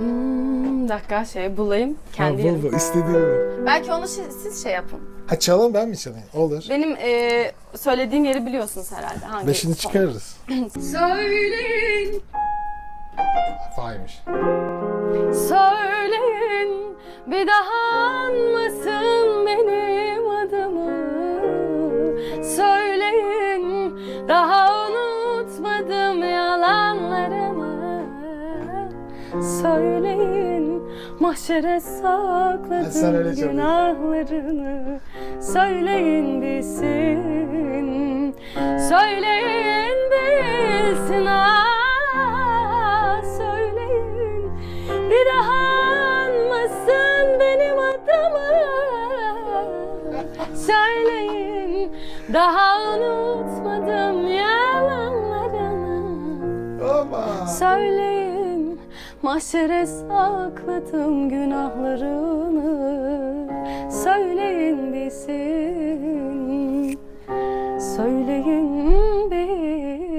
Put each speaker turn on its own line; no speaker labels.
Hmm, bir dakika şey bulayım.
Ha,
Kendi
bul
yerim.
bul istediğin bul.
Belki onu şi- siz şey yapın.
Ha çalalım ben mi çalayım? Olur.
Benim e, söylediğim yeri biliyorsunuz herhalde. Hangi
Beşini
son?
çıkarırız.
Söyleyin,
Faymış.
söyleyin bir daha anmasın benim adımı. Söyleyin daha Söyleyin mahşere
çalıyorsun.
günahlarını. Söyleyin bilsin, söyleyin bilsin ah söyleyin bir daha anmasın benim adımı. Söyleyin daha unutmadım yalanlarını. Söyleyin mahşere sakladım günahlarını. Söyleyin bilsin Söyleyin bilsin